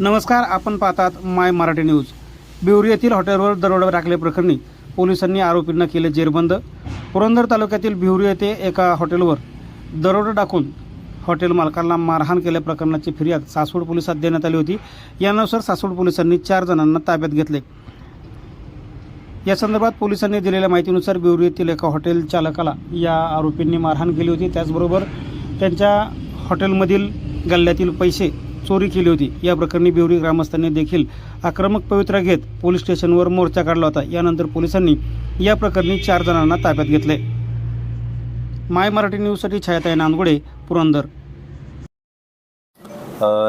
नमस्कार आपण पाहतात माय मराठी न्यूज. बिवरी येथील हॉटेलवर दरोडा टाकल्याप्रकरणी पोलिसांनी आरोपींना केले जेरबंद. पुरंदर तालुक्यातील बिहुरी येथे एका हॉटेलवर दरोडा टाकून हॉटेल मालकांना मारहाण केल्या प्रकरणाची फिर्याद सासवड पोलिसात देण्यात आली होती. यानुसार सासवड पोलिसांनी चार जणांना ताब्यात घेतले. या संदर्भात पोलिसांनी दिलेल्या माहितीनुसार बिवरी येथील एका हॉटेल चालकाला या आरोपींनी मारहाण केली होती. त्याचबरोबर त्यांच्या हॉटेलमधील गल्ल्यातील पैसे चोरी केली होती. या प्रकरणी बिवरी ग्रामस्थांनी देखील आक्रमक पवित्रा घेत पोलीस स्टेशनवर मोर्चा काढला होता. यानंतर पोलिसांनी या प्रकरणी चार जणांना ताब्यात घेतले. माय मराठी न्यूजसाठी छायाताई नांदगुडे पुरंदर.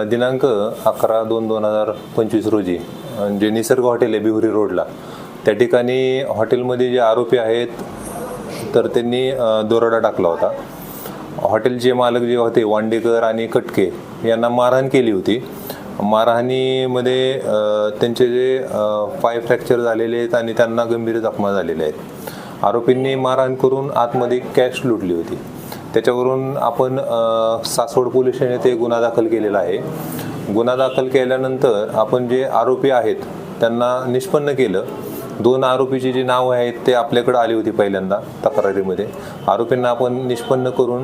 दिनांक अकरा दोन दोन हजार पंचवीस रोजी जे निसर्ग हॉटेल आहे बिहुरी रोडला त्या ठिकाणी हॉटेलमध्ये जे आरोपी आहेत तर त्यांनी दरोडा टाकला होता. हॉटेलचे मालक जे होते वांडेकर आणि कटके यांना मारहाण केली होती. मारहाणीमध्ये त्यांचे जे पाय फ्रॅक्चर झालेले आहेत आणि त्यांना गंभीर जखमा झालेल्या आहेत. आरोपींनी मारहाण करून आतमध्ये कॅश लुटली होती. त्याच्यावरून आपण सासवड पोलीस स्टेशन गुन्हा दाखल केलेला आहे. गुन्हा दाखल केल्यानंतर आपण जे आरोपी आहेत त्यांना निष्पन्न केलं. दोन आरोपीची जी नावं आहेत ते आपल्याकडे आली होती पहिल्यांदा तक्रारीमध्ये. आरोपींना आपण निष्पन्न करून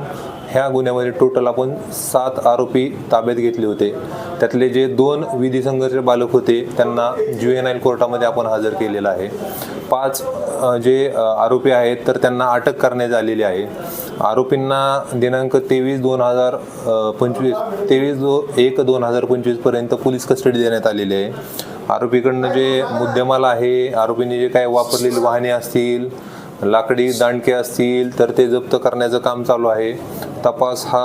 ह्या गुन्ह्यामध्ये टोटल आपण सात आरोपी ताब्यात घेतले होते. त्यातले जे दोन विधी संघर्ष बालक होते त्यांना ज्युएनआयल कोर्टामध्ये आपण हजर केलेलं आहे. पाच जे आरोपी आहेत तर त्यांना अटक करण्यात आलेली आहे. आरोपींना दिनांक तेवीस दोन हजार पंचवीस तेवीस दो एक दोन हजार पंचवीसपर्यंत पोलीस कस्टडी देण्यात आलेली आहे. आरोपीकडनं जे मुद्देमाल आहे आरोपीने जे काही वापरलेली वाहने असतील लाकडी दांडके असतील तर ते जप्त करण्याचं काम चालू आहे. तपास हा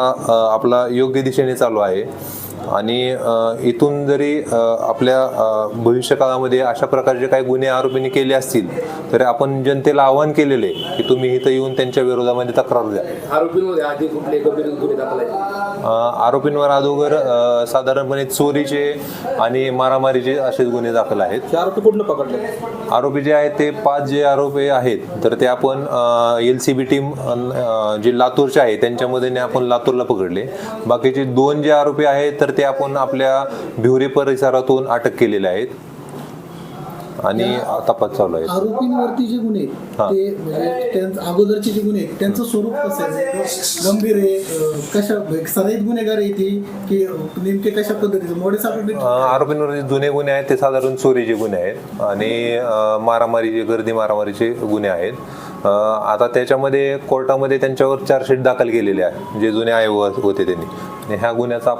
आपला योग्य दिशेने चालू आहे. आणि इथून जरी आपल्या भविष्यकाळामध्ये अशा प्रकारचे काही गुन्हे आरोपींनी केले असतील तरी आपण जनतेला आवाहन केलेले आहे की तुम्ही इथं येऊन त्यांच्या विरोधामध्ये तक्रार द्या. आरोपींवर अगोदर साधारणपणे चोरीचे आणि मारामारीचे असेच गुन्हे दाखल आहेत. आरोपी पकडले? आरोपी जे आहेत ते पाच जे आरोपी आहेत तर ते आपण एल सी बी टीम जे लातूरचे आहे त्यांच्या मदतीने आपण लातूरला पकडले. बाकीचे दोन जे आरोपी आहेत तर ते आपण आपल्या भिवरी परिसरातून अटक केलेले आहेत. आणि तपास चालू आहे आरोपींवरती जे गुन्हे. ते म्हणजे त्यांचं अगोदरचे जे गुन्हे आहेत, त्यांचं स्वरूप कसं आहे? गंभीर आहे अं, कशा सराईत गुन्हेगार आहे ती की अं, नेमके कशा पद्धतीचं? मोडे अ, सापडले आरोपींवर जे जुने गुन्हे आहेत ते साधारण चोरीचे गुन्हे आहेत. आणि अ, मारामारीचे गर्दी मारामारीचे गुन्हे आहेत. अ, आता त्याच्यामध्ये कोर्टामध्ये त्यांच्यावर चार्जशीट दाखल केलेली आहे जे जुने आयोग होते त्यांनी. आणि ह्या गुन्ह्याचा